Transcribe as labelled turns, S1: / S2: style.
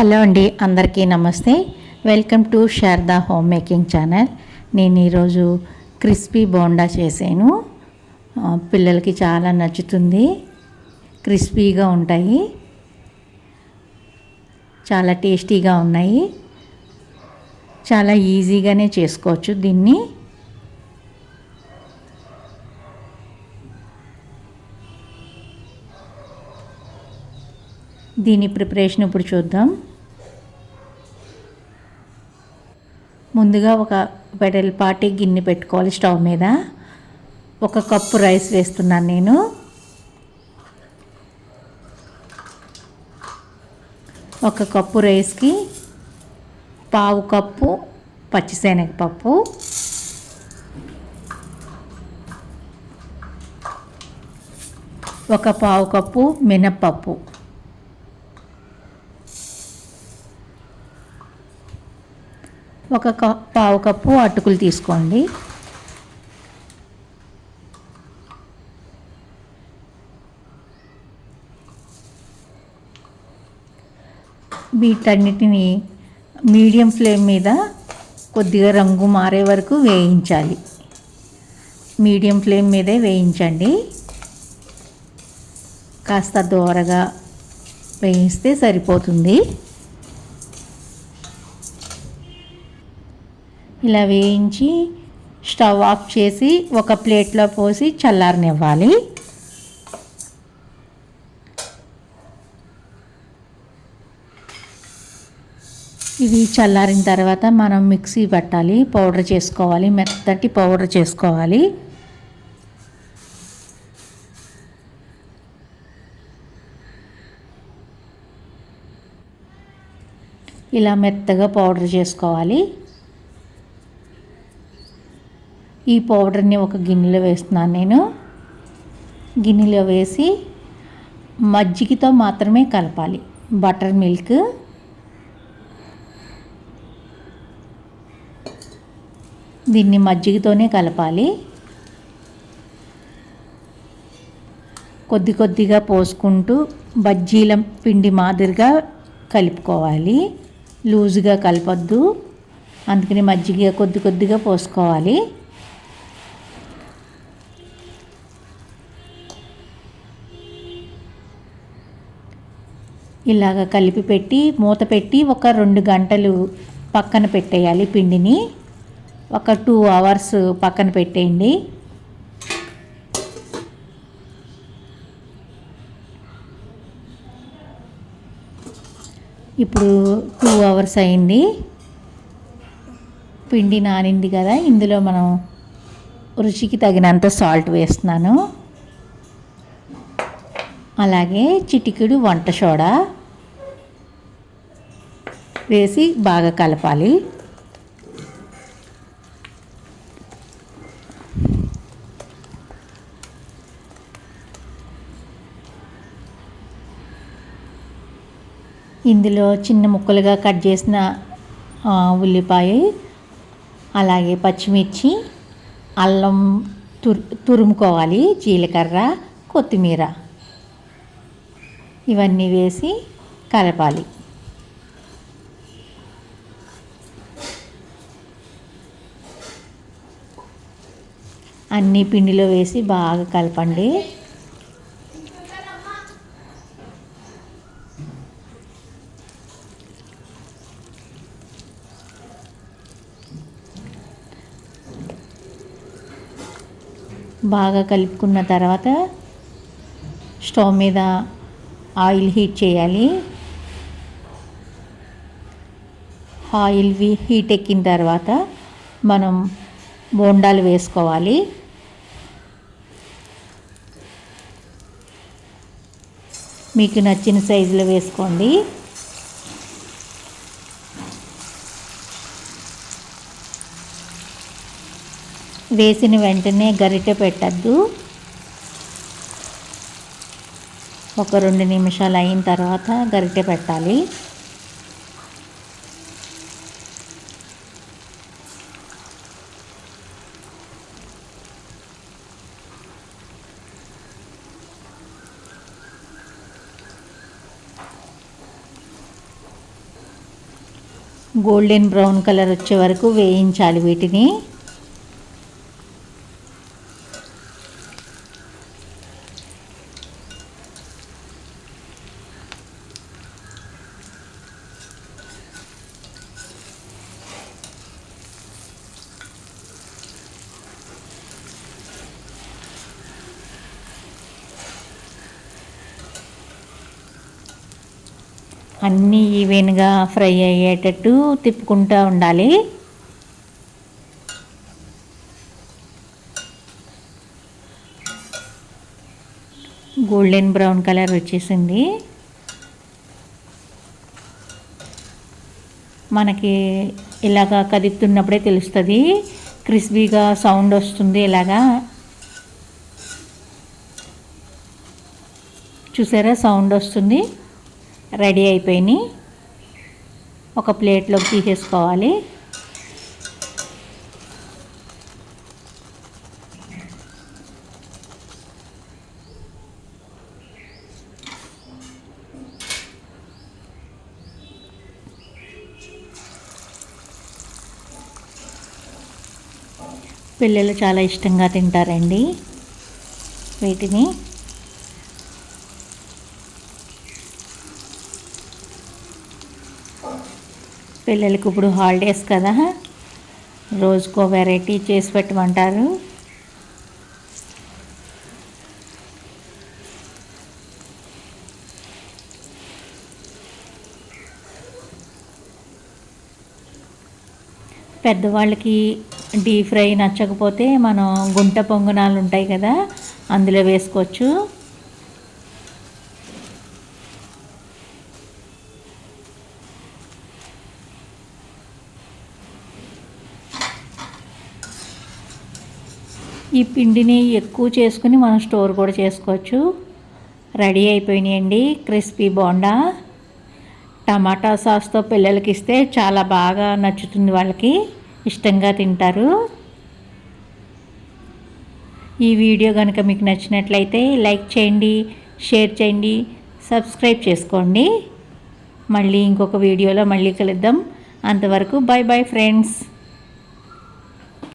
S1: Hello అండి అందరికీ నమస్తే. Welcome to Sharada home making channel. నేను ఈరోజు క్రిస్పీ బోండా చేశాను. పిల్లలకి చాలా నచ్చుతుంది. క్రిస్పీగా ఉంటాయి. చాలా టేస్టీగా ఉన్నాయి. చాలా ఈజీగానే చేసుకోవచ్చు దీన్ని. దీని ప్రిపరేషన్ ఇప్పుడు చూద్దాం. ముందుగా ఒక వెడల్పాటి గిన్నె పెట్టుకోవాలి స్టవ్ మీద. ఒక కప్పు రైస్ వేస్తున్నాను నేను. ఒక కప్పు రైస్కి పావు కప్పు పచ్చిశనగపప్పు. ఒక పావు కప్పు మినప్పప్పు. ఒక పావు కప్పు అటుకులు తీసుకోండి. వీటన్నిటిని మీడియం ఫ్లేమ్ మీద కొద్దిగా రంగు మారే వరకు వేయించాలి. మీడియం ఫ్లేమ్ మీదే వేయించండి. కాస్త దోరగా వేయిస్తే సరిపోతుంది. ఇలా వేయించి స్టవ్ ఆఫ్ చేసి ఒక ప్లేట్లో పోసి చల్లారనివ్వాలి. ఇవి చల్లారిన తర్వాత మనం మిక్సీ పెట్టాలి పౌడర్ చేసుకోవాలి మెత్తటి పౌడర్ చేసుకోవాలి. ఇలా మెత్తగా పౌడర్ చేసుకోవాలి. ఈ పౌడర్ని ఒక గిన్నెలో వేస్తున్నాను నేను. గిన్నెలో వేసి మజ్జిగతో మాత్రమే కలపాలి. Butter milk. దీన్ని మజ్జిగతోనే కలపాలి. కొద్ది కొద్దిగా పోసుకుంటూ బజ్జీల పిండి మాదిరిగా కలుపుకోవాలి. లూజుగా కలపొద్దు. అందుకని మజ్జిగ కొద్ది కొద్దిగా పోసుకోవాలి. ఇలాగ కలిపి పెట్టి మూత పెట్టి ఒక రెండు గంటలు పక్కన పెట్టేయాలి పిండిని. ఒక టూ అవర్స్ పక్కన పెట్టేయండి. ఇప్పుడు టూ అవర్స్ అయింది. పిండి నానింది కదా ఇందులో మనం రుచికి తగినంత సాల్ట్ వేస్తున్నాను. అలాగే చిటికెడు వంట సోడా. వేసి బాగా కలపాలి. ఇందులో చిన్న ముక్కలుగా కట్ చేసిన ఉల్లిపాయ అలాగే పచ్చిమిర్చి అల్లం తురు తురుముకోవాలి జీలకర్ర కొత్తిమీర. ఇవన్నీ వేసి కలపాలి. అన్నీ పిండిలో వేసి బాగా కలపండి. బాగా కలుపుకున్న తర్వాత స్టవ్ మీద ఆయిల్ హీట్ చేయాలి. ఆయిల్ వి- హీట్ ఎక్కిన తర్వాత మనం బోండాలు వేసుకోవాలి. మీకు నచ్చిన సైజులో వేసుకోండి. వేసిన వెంటనే గరిటె పెట్టద్దు. ఒక రెండు నిమిషాలు అయిన తర్వాత గరిటె పెట్టాలి. గోల్డెన్ బ్రౌన్ కలర్ వచ్చే వరకు వేయించాలి వీటిని. అన్నీ ఈవెన్గా ఫ్రై అయ్యేటట్టు తిప్పుకుంటూ ఉండాలి. గోల్డెన్ బ్రౌన్ కలర్ వచ్చేసింది. మనకి ఇలాగా కదుపుతున్నప్పుడే తెలుస్తుంది క్రిస్పీగా సౌండ్ వస్తుంది ఇలాగా. చూసారా? సౌండ్ వస్తుంది. రెడీ అయిపోయినాయి. ఒక ప్లేట్లోకి తీసేసుకోవాలి. పిల్లలు చాలా ఇష్టంగా తింటారండి వీటిని. పిల్లలకి ఇప్పుడు హాలిడేస్ కదా రోజుకో వెరైటీ చేసి పెట్టమంటారు. పెద్దవాళ్ళకి డీప్ ఫ్రై నచ్చకపోతే మనం గుంట పొంగనాలు ఉంటాయి కదా అందులో వేసుకోవచ్చు. ఈ పిండిని ఎక్కువ చేసుకుని మనం స్టోర్ కూడా చేసుకోవచ్చు. రెడీ అయిపోయినాయండి. క్రిస్పీ బోండా. టమాటా సాస్తో పిల్లలకి ఇస్తే చాలా బాగా నచ్చుతుంది వాళ్ళకి. ఇష్టంగా తింటారు. ఈ వీడియో కనుక మీకు నచ్చినట్లయితే లైక్ చేయండి షేర్ చేయండి సబ్స్క్రైబ్ చేసుకోండి. మళ్ళీ ఇంకొక వీడియోలో మళ్ళీ కలుద్దాం. అంతవరకు బాయ్ బాయ్ ఫ్రెండ్స్.